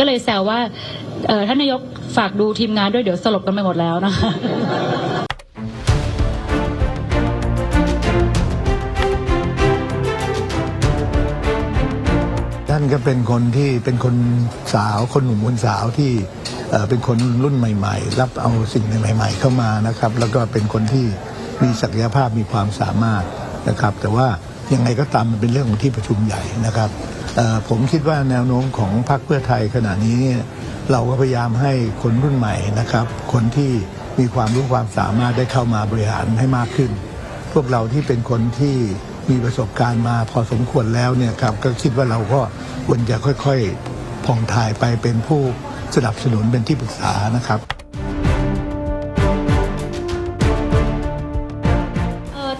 ก็เลยแซวว่าเออท่านนายกฝากดูทีมงานด้วยเดี๋ยวสลบกันไปหมดแล้วนะคะท่านก็เป็นคนที่เป็นคนสาวคนหนุ่มคนสาวที่เป็นคนรุ่นใหม่ ๆ รับเอาสิ่งใหม่ ๆ เข้ามานะครับ แล้วก็เป็นคนที่มีศักยภาพมีความสามารถนะครับ แต่ว่ายังไงก็ตามมันเป็นเรื่องของที่ประชุมใหญ่นะครับ ผมคิดว่าแนวโน้มของพรรคเพื่อไทยขณะนี้เนี่ยเราก็พยายามให้คนรุ่นใหม่นะครับ คนที่มีความรู้ความสามารถได้เข้ามาบริหารให้มากขึ้น พวกเราที่เป็นคนที่มีประสบการณ์มาพอสมควรแล้วเนี่ยครับก็คิดว่าเราก็ควรจะค่อยๆผ่องถ่ายไปเป็นผู้สนับสนุนเป็นที่ปรึกษานะครับ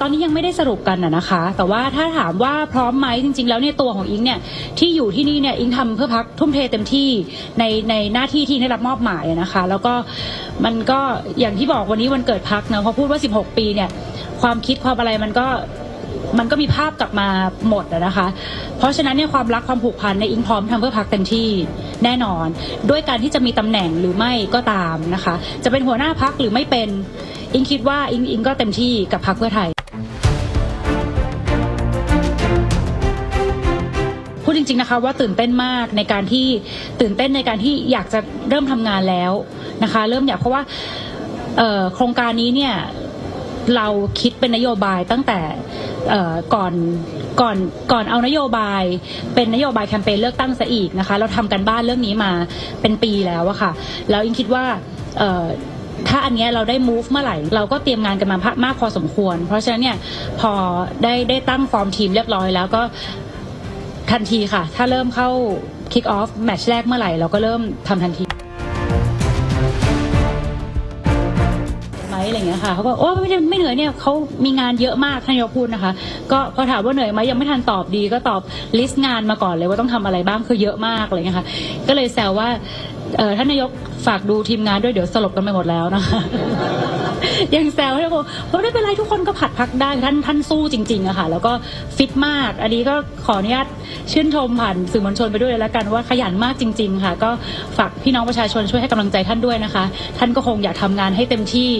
ตอนนี้ยังไม่ได้สรุปกันนะนะคะ แต่ว่าถ้าถามว่าพร้อมไหมจริง ๆ แล้วเนี่ยตัวของอิงเนี่ยที่อยู่ที่นี่เนี่ยอิงทำเพื่อพักทุ่มเทเต็มที่ในในหน้าที่ที่ได้รับมอบหมายนะคะ แล้วก็มันก็อย่างที่บอกวันนี้วันเกิดพักเนะพอพูดว่า 16 ปีเนี่ยความคิดความอะไรมันก็มันก็มีภาพกลับมาหมดอะนะคะ เพราะฉะนั้นเนี่ยความรักความผูกพันในอิงพร้อมทำเพื่อพักเต็มที่แน่นอน ด้วยการที่จะมีตำแหน่งหรือไม่ก็ตามนะคะ จะเป็นหัวหน้าพักหรือไม่เป็น อิงคิดว่าอิงอิงก็เต็มที่กับพักเพื่อไทย ริง ๆนะคะ ว่าตื่นเต้นมากในการที่ตื่นเต้นในการที่อยากจะเริ่มทำงานแล้วนะคะ เริ่มอยากเพราะว่าโครงการนี้เนี่ยเราคิดเป็นนโยบายตั้งแต่ก่อนก่อนก่อนเอานโยบายเป็นนโยบายแคมเปญเลือกตั้งซะอีกนะคะ เราทำกันบ้านเรื่องนี้มาเป็นปีแล้วอะค่ะ แล้วอิงคิดว่าถ้าอันเนี้ยเราได้ move เมื่อไหร่ เราก็เตรียมงานกันมามากพอสมควร เพราะฉะนั้นเนี่ยพอได้ได้ตั้งฟอร์มทีมเรียบร้อยแล้วก็ ทันทีค่ะ ถ้าเริ่มเข้า kick off แมตช์แรกเมื่อไหร่เราก็เริ่มทำทันทีไหมอะไรเงี้ยค่ะเขาก็โอ้ไม่ได้ไม่เหนื่อยเนี่ยเขามีงานเยอะมากท่านายกพูดนะคะ ก็พอถามว่าเหนื่อยไหมยังไม่ทันตอบดีก็ตอบลิสต์งานมาก่อนเลยว่าต้องทำอะไรบ้างคือเยอะมากอะไรเงี้ยค่ะก็เลยแซวว่า เออท่านนายกฝากดูทีมงานด้วยเดี๋ยวสลบกันไปหมดแล้วนะคะยังแซวให้บอกว่าไม่เป็นไรทุกคนก็ผัดพักได้ท่านท่านสู้จริงๆอะค่ะ แล้วก็ฟิตมาก อันนี้ก็ขออนุญาตชื่นชมผ่านสื่อมวลชนไปด้วยเลยแล้วกันว่าขยันมากจริง ๆ ค่ะ ก็ฝากพี่น้องประชาชนช่วยให้กำลังใจท่านด้วยนะคะ ท่านก็คงอยากทำงานให้เต็มที่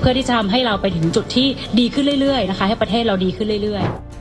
เพื่อที่จะทำให้เราไปถึงจุดที่ดีขึ้นเรื่อยๆนะคะ ให้ประเทศเราดีขึ้นเรื่อยๆ